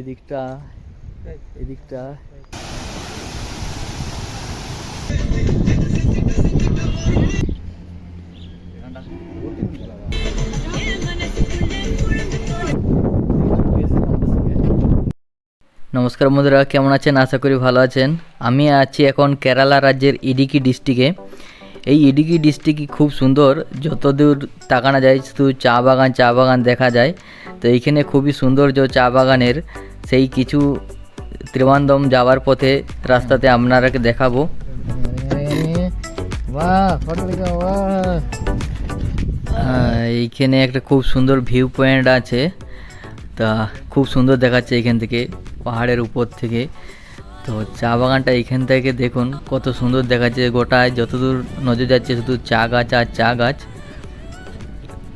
এদিকটা এদিকটা। নমস্কার বন্ধুরা, কেমন আছেন? আশা করি ভালো আছেন। আমি আছি এখন কেরালা রাজ্যের ইডিকি ডিস্ট্রিক্টে। এই ইডিকি ডিস্ট্রিক্ট খুব সুন্দর। যতদূর তাকানো যায় শুধু চা বাগান চা বাগান দেখা যায়। তো এইখানে খুবই সৌন্দর্য চা বাগানের। সেই কিছু ত্রিবান্ধম যাওয়ার পথে রাস্তাতে আপনারাকে দেখাবো। এইখানে একটা খুব সুন্দর ভিউ পয়েন্ট আছে। তা খুব সুন্দর দেখাচ্ছে এখান থেকে পাহাড়ের উপর থেকে। তো চা বাগানটা এখান থেকে দেখুন, কত সুন্দর দেখাচ্ছে। গোটায় যতদূর নজর যাচ্ছে, শুধু চা গাছ আর চা গাছ।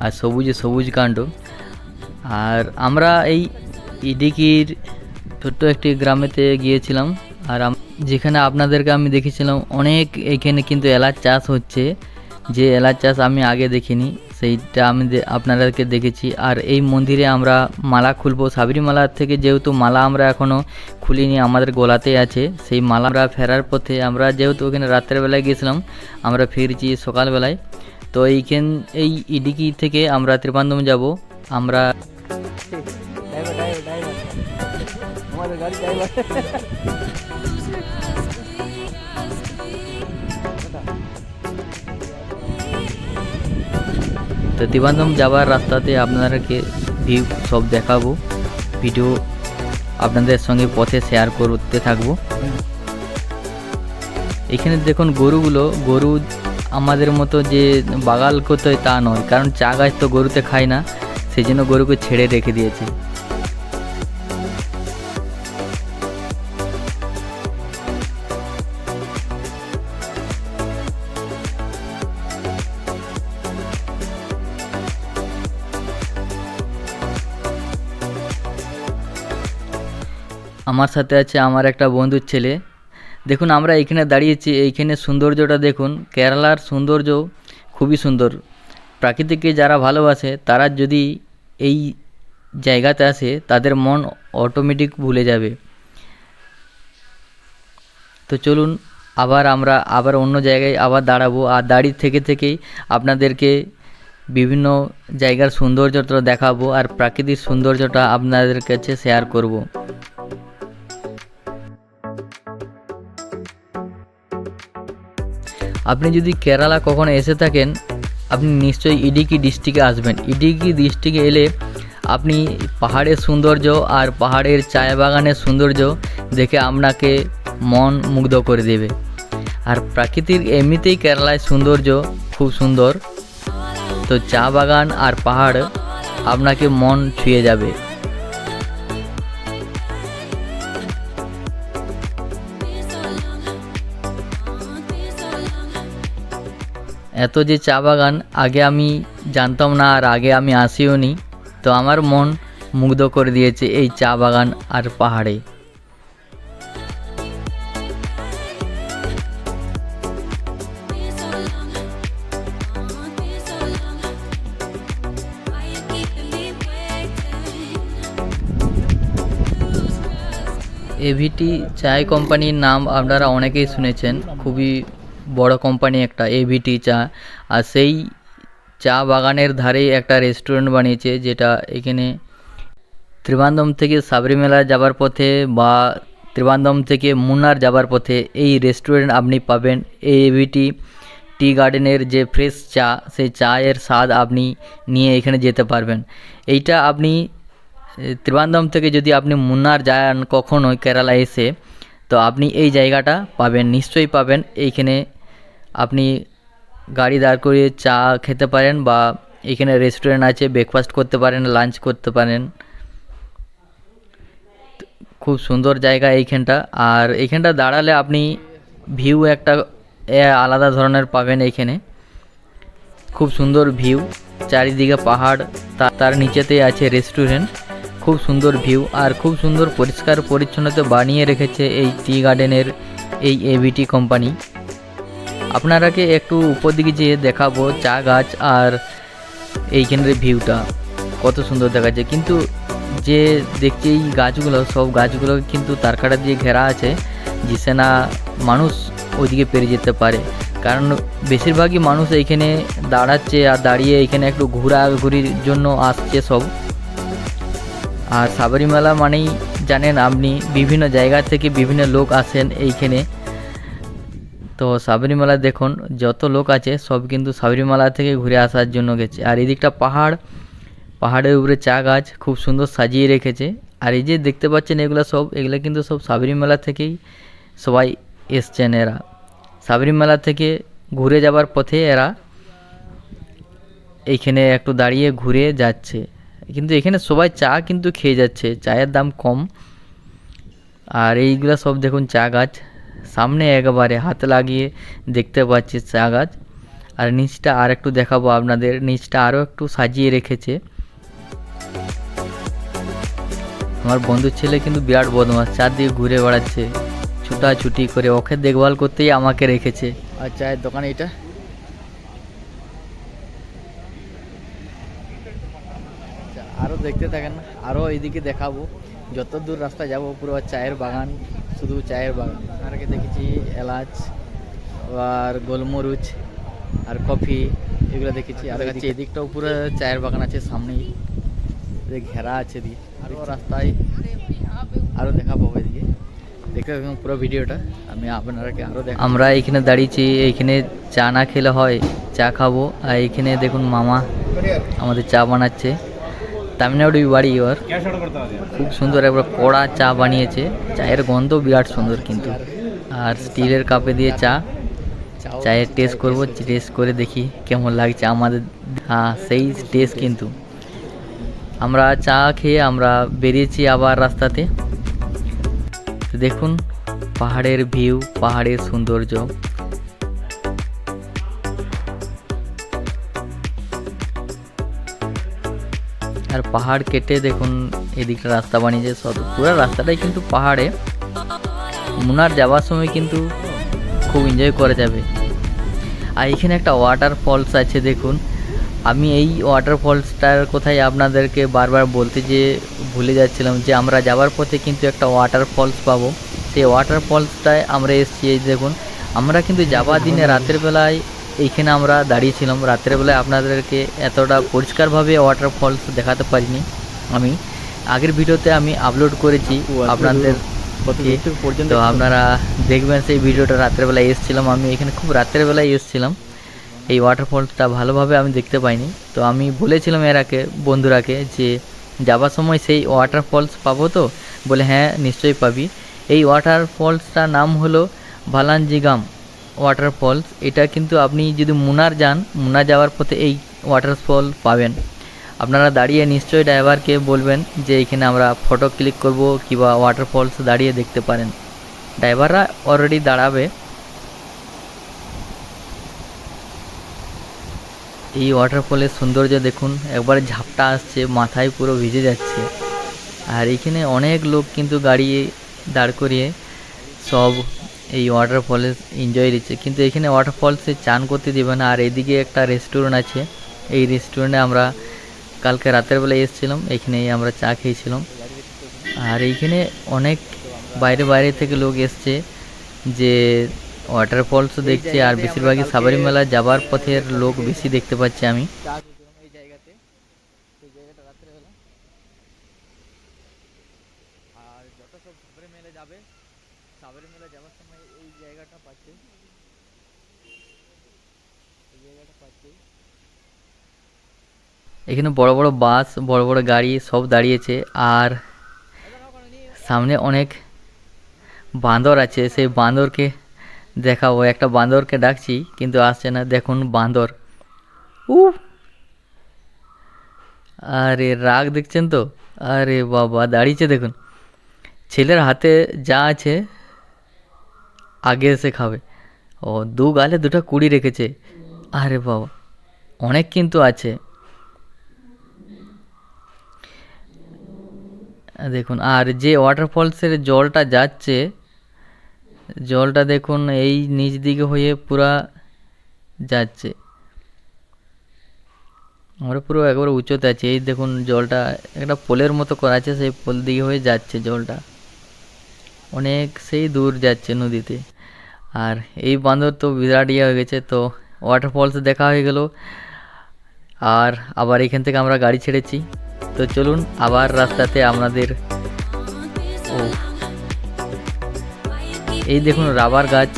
আর সবুজে সবুজ কাণ্ড। আর আমরা এই ইডিকির ছোট্ট একটি গ্রামেতে গিয়েছিলাম। আর যেখানে আপনাদেরকে আমি দেখেছিলাম, অনেক এখানে কিন্তু এলাচ চাষ হচ্ছে। যে এলাচ চাষ আমি আগে দেখিনি। সেইটা আমি আপনাদেরকে দেখেছি। আর এই মন্দিরে আমরা মালা খুলবো। সাবরিমালা থেকে যেহেতু মালা আমরা এখনও খুলিনি, আমাদের গোলাতে আছে। সেই মালা আমরা ফেরার পথে আমরা যেহেতু ওখানে রাত্রেবেলায় গেছিলাম আমরা ফিরছি সকালবেলায়। তো এইখান এই ইডিকি থেকে আমরা ত্রিপান্দম যাব। আমরা আমাদের গাড়ি তো ত্রিবান্ধম যাওয়ার রাস্তাতে আপনাদেরকে ভিউ সব দেখাবো ভিডিও আপনাদের সঙ্গে পথে শেয়ার করতে থাকব। এখানে দেখুন গরুগুলো, গরু আমাদের মতো যে বাগাল করতে হয় তা নয়, কারণ চা গাছ তো গরুতে খায় না সেই জন্য গরুকে ছেড়ে রেখে দিয়েছে। আমার সাথে আছে আমার একটা বন্ধুর ছেলে। দেখুন, আমরা এখানে দাঁড়িয়েছি, এইখানে সৌন্দর্যটা দেখুন, কেরালার সৌন্দর্য খুবই সুন্দর। প্রাকৃতিককে যারা ভালোবাসে, তারা যদি এই জায়গাতে আসে, তাদের মন অটোমেটিক ভুলে যাবে। তো চলুন, আবার আমরা আবার অন্য জায়গায় আবার দাঁড়াবো। আর দাঁড়িয়ে থেকে থেকেই আপনাদেরকে বিভিন্ন জায়গার সৌন্দর্যটা দেখাবো আর প্রাকৃতিক সৌন্দর্যটা আপনাদের কাছে শেয়ার করব। আপনি যদি কেরালা কখনো এসে থাকেন, আপনি নিশ্চয়ই ইডিকি ডিস্ট্রিক্টে আসবেন। ইডিকি ডিস্ট্রিক্টে এলে আপনি পাহাড়ের সৌন্দর্য আর পাহাড়ের চায় বাগানের সৌন্দর্য দেখে আপনাকে মন মুগ্ধ করে দেবে। আর প্রাকৃতিক এমনিতেই কেরালায় সৌন্দর্য খুব সুন্দর। তো চা বাগান আর পাহাড় আপনাকে মন ছুঁয়ে যাবে। এত যে চা বাগান, আগে আমি জানতাম না আর আগে আমি আসিও নি। তো আমার মন মুগ্ধ করে দিয়েছে এই চা বাগান আর পাহাড়ে। এভিটি চায় কোম্পানির নাম আপনারা অনেকেই শুনেছেন, খুবই বড় কোম্পানি একটা এভিটি চা, আর সেই চা বাগানের ধারেই একটা রেস্টুরেন্ট বানিয়েছে, যেটা এখানে ত্রিবান্ধম থেকে সাবরিমেলা যাবার পথে বা ত্রিবান্ধম থেকে মুন্নার যাবার পথে এই রেস্টুরেন্ট আপনি পাবেন। এই এভিটি টি গার্ডেনের যে ফ্রেশ চা, সেই চায়ের স্বাদ আপনি নিয়ে এখানে যেতে পারবেন। এইটা আপনি ত্রিবান্ধম থেকে যদি আপনি মুন্নার যান কখনোই কেরালা এসে, তো আপনি এই জায়গাটা পাবেন, নিশ্চয়ই পাবেন। এইখানে আপনি গাড়ি দাঁড় করিয়ে চা খেতে পারেন বা এখানে রেস্টুরেন্ট আছে ব্রেকফাস্ট করতে পারেন লাঞ্চ করতে পারেন। খুব সুন্দর জায়গা এইখানটা। আর এইখানটা দাঁড়ালে আপনি ভিউ একটা আলাদা ধরনের পাবেন এইখানে। খুব সুন্দর ভিউ চারিদিকে পাহাড় তার নিচেতেই আছে রেস্টুরেন্ট খুব সুন্দর ভিউ আর খুব সুন্দর পরিষ্কার পরিচ্ছন্নতা বানিয়ে রেখেছে এই টি গার্ডেনের এই এভিটি কোম্পানি আপনারাকে একটু উপর দিকে যেয়ে দেখাবো চা গাছ আর এইখানের ভিউটা কত সুন্দর দেখাচ্ছে। কিন্তু যে দেখছি এই গাছগুলো, সব গাছগুলো কিন্তু তারকাটা দিয়ে ঘেরা আছে যেসে না মানুষ ওইদিকে পেরিয়ে যেতে পারে। কারণ বেশিরভাগই মানুষ এইখানে দাঁড়াচ্ছে আর দাঁড়িয়ে এখানে একটু ঘোরাঘুরির জন্য আসছে সব। আর সাবরিমালা মানেই জানেন আপনি, বিভিন্ন জায়গা থেকে বিভিন্ন লোক আসেন এইখানে। তো সাবরিমালা দেখুন, যত লোক আছে সব কিন্তু সাবরিমালা থেকে ঘুরে আসার জন্য গেছে। আর এদিকটা পাহাড়, পাহাড়ের উপরে চা গাছ খুব সুন্দর সাজিয়ে রেখেছে। আর এই যে দেখতে পাচ্ছেন এগুলো সব, এগুলো কিন্তু সব সাবরিমালা থেকেই সবাই এসছেন এরা। সাবরিমালা থেকে ঘুরে যাবার পথে এরা এইখানে একটু দাঁড়িয়ে ঘুরে যাচ্ছে। কিন্তু এখানে সবাই চা কিন্তু খেয়ে যাচ্ছে, চায়ের দাম কম। আর এইগুলো সব দেখুন, চা গাছ। সামনে একেবারে হাত লাগিয়ে দেখতে পাচ্ছি চা গাছ আর নিচটা আর একটু দেখাবো আপনাদের নিচটা আরও একটু সাজিয়ে রেখেছে। আমার বন্ধুর ছেলে কিন্তু বিরাট বদমাস চারদিকে ঘুরে বেড়াচ্ছে ছুটাছুটি করে ওকে দেখভাল করতেই আমাকে রেখেছে। আর চায়ের দোকান এটা আচ্ছা, আরও দেখতে থাকেন আরও এইদিকে দেখাবো। যত দূর রাস্তা যাব পুরো চায়ের বাগান। শুধু চায়ের বাগান আর আগে দেখেছি এলাচ, আর গোলমরিচ, আর কফি, এগুলো দেখেছি। আর কাছে এদিকটাও পুরো চায়ের বাগান আছে সামনেই। ঘেরা আছে দিয়ে আরও রাস্তায় আরও দেখা পাবো এদিকে। দেখতে থাকুন পুরো ভিডিওটা। আমি আপনারাকে আরও দেখ আমরা এখানে দাঁড়িয়েছি এইখানে চা না খেলে হয়, চা খাব। আর এইখানে দেখুন মামা আমাদের চা বানাচ্ছে। তামিলনাড়ু বাড়ি ওর খুব সুন্দর একবার কড়া চা বানিয়েছে। চায়ের গন্ধ বিরাট সুন্দর কিন্তু। আর স্টিলের কাপে দিয়ে চা। চায়ের টেস্ট করব টেস্ট করে দেখি কেমন লাগছে আমাদের। হ্যাঁ সেই টেস্ট কিন্তু। আমরা চা খেয়ে আমরা বেরিয়েছি আবার রাস্তাতে। দেখুন পাহাড়ের ভিউ পাহাড়ের সৌন্দর্য। আর পাহাড় কেটে দেখুন এদিকটা রাস্তা বানিয়েছে পুরো রাস্তাটাই কিন্তু পাহাড়ে। মুনার যাওয়ার সময় কিন্তু খুব এনজয় করা যাবে। আর এখানে একটা ওয়াটার ফলস আছে, দেখুন। আমি এই ওয়াটার ফলসটার কোথায় আপনাদেরকে বারবার বলতে যে ভুলে যাচ্ছিলাম যে আমরা যাওয়ার পথে কিন্তু একটা ওয়াটার ফলস পাবো। সেই ওয়াটার ফলসটায় আমরা এসেছি, এই দেখুন। আমরা কিন্তু যাওয়ার দিনে রাতের বেলায় এইখানে আমরা দাঁড়িয়েছিলাম। রাতের বেলায় আপনাদেরকে এতটা পরিষ্কারভাবে ওয়াটার ফলস দেখাতে পারিনি আমি। আগের ভিডিওতে আমি আপলোড করেছি আপনাদের তো আপনারা দেখবেন সেই ভিডিওটা রাতের বেলায় এসেছিলাম। আমি এখানে খুব রাতের বেলায় এসেছিলাম। এই ওয়াটারফলটা ভালোভাবে আমি দেখতে পাইনি। তো আমি বলেছিলাম এরাকে বন্ধুরাকে যে যাবার সময় সেই ওয়াটারফলস পাবো তো? বলে হ্যাঁ নিশ্চয়ই পাবি। এই ওয়াটারফলসটার নাম হলো ভালানজিগাম ওয়াটারফলস এটা কিন্তু আপনি যদি মুনার যান মুনার যাওয়ার পথে এই ওয়াটারফল পাবেন। আপনারা দাঁড়িয়ে নিশ্চয়ই ড্রাইভারকে বলবেন যে এখানে আমরা ফটো ক্লিক করব কিংবা ওয়াটারফলস দাঁড়িয়ে দেখতে পারেন। ড্রাইভাররা অলরেডি দাঁড়াবে। এই ওয়াটারফলের সৌন্দর্য দেখুন, একবার ঝাপটা আসছে, মাথায় পুরো ভিজে যাচ্ছে। আর এখানে অনেক লোক কিন্তু গাড়ি দাঁড় করিয়ে সব এই ওয়াটারফলে এনজয় দিচ্ছে। কিন্তু এখানে ওয়াটারফলসে চান করতে দেবে না। আর এদিকে একটা রেস্টুরেন্ট আছে। এই রেস্টুরেন্টে আমরা কালকে রাতের বেলায় এসেছিলাম। এখানেই আমরা চা খেয়েছিলাম। আর এইখানে অনেক বাইরে বাইরে থেকে লোক এসছে যে ওয়াটারফলস দেখছে। আর বেশিরভাগই সাবরিমালা যাবার পথের লোক বেশি দেখতে পাচ্ছি আমি এই জায়গাতে এই জায়গাটা রাত্রেবেলা আর যত সব সাবরিমালা যাবে সাবরিমালা যাওয়ার সময় এই জায়গাটা পাচ্ছে এই জায়গাটা পাচ্ছে এখানে বড় বড় বাস, বড় বড় গাড়ি সব দাঁড়িয়েছে আর সামনে অনেক বাঁদর আছে। সেই বাঁদরকে দেখাবো। একটা বাঁদরকে ডাকছি কিন্তু আসছে না। দেখুন বাঁদর উ আরে রাগ দেখছেন তো? আরে বাবা, দাঁড়িয়েছে দেখুন। ছেলের হাতে যা আছে আগে এসে খাবে। ও দু গালে দুটো কুড়ি রেখেছে। আরে বাবা, অনেক কিন্তু আছে। দেখুন, আর যে ওয়াটারফলসের জলটা যাচ্ছে, জলটা দেখুন এই নিচ দিকে হয়ে পুরা যাচ্ছে। আমরা পুরো একবারে উঁচুতে আছি। এই দেখুন জলটা, একটা পোলের মতো করা আছে, সেই পোল দিকে হয়ে যাচ্ছে জলটা। অনেক সেই দূর যাচ্ছে নদীতে। আর এই বাঁধর তো বিরাট ইয়ে হয়ে গেছে, তো ওয়াটারফলস দেখা হয়ে গেল। আর আবার এখান থেকে আমরা গাড়ি ছেড়েছি। তো চলুন, আবার রাস্তাতে আপনাদের ও। এই দেখুন, রাবার গাছ,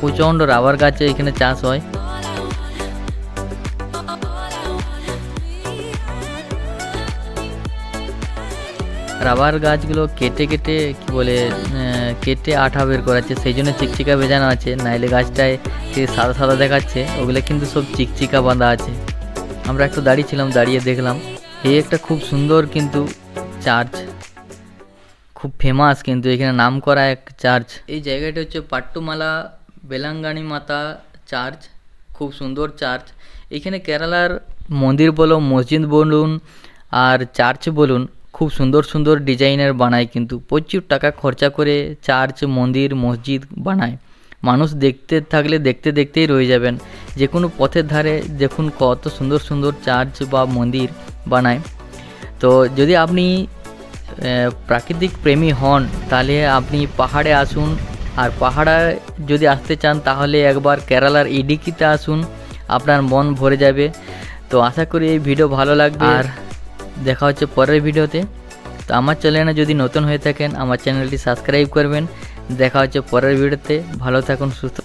প্রচণ্ড রাবার গাছ এখানে চাষ হয়। রাবার গাছগুলো কেটে কেটে, কি বলে কেটে আঠা বের করাচ্ছে, সেই জন্য চিকচিকা ভেজানো আছে। নাইলে গাছটায় যে সাদা সাদা দেখাচ্ছে, ওগুলো কিন্তু সব চিকচিকা বাঁধা আছে। আমরা একটু দাঁড়িয়েছিলাম দাঁড়িয়ে দেখলাম। এই একটা খুব সুন্দর কিন্তু চার্চ। খুব ফেমাস কিন্তু, এখানে নাম করা এক চার্চ। এই জায়গাটা হচ্ছে পাট্টুমালা বেলাঙ্গানি মাতা চার্চ। খুব সুন্দর চার্চ। এখানে কেরালার মন্দির বলো মসজিদ বলুন, আর চার্চ বলুন খুব সুন্দর সুন্দর ডিজাইনের বানায়, কিন্তু প্রচুর টাকা খরচা করে চার্চ, মন্দির, মসজিদ বানায়। মানুষ দেখতে থাকলে দেখতে দেখতেই রয়ে যাবেন। যে কোনো পথের ধারে দেখুন কত সুন্দর সুন্দর চার্চ বা মন্দির বানায়। তো যদি আপনি প্রাকৃতিক প্রেমী হন, তাহলে আপনি পাহাড়ে আসুন। আর পাহাড়ে যদি আসতে চান, তাহলে একবার কেরালার ইডিকিতে আসুন। আপনার মন ভরে যাবে। তো আশা করি এই ভিডিও ভালো লাগবে। আর দেখা হচ্ছে পরের ভিডিওতে। তো আমার চ্যানেলে যদি নতুন হয়ে থাকেন, আমার চ্যানেলটি সাবস্ক্রাইব করবেন। দেখা হচ্ছে পরের ভিডিওতে। ভালো থাকুন, সুস্থ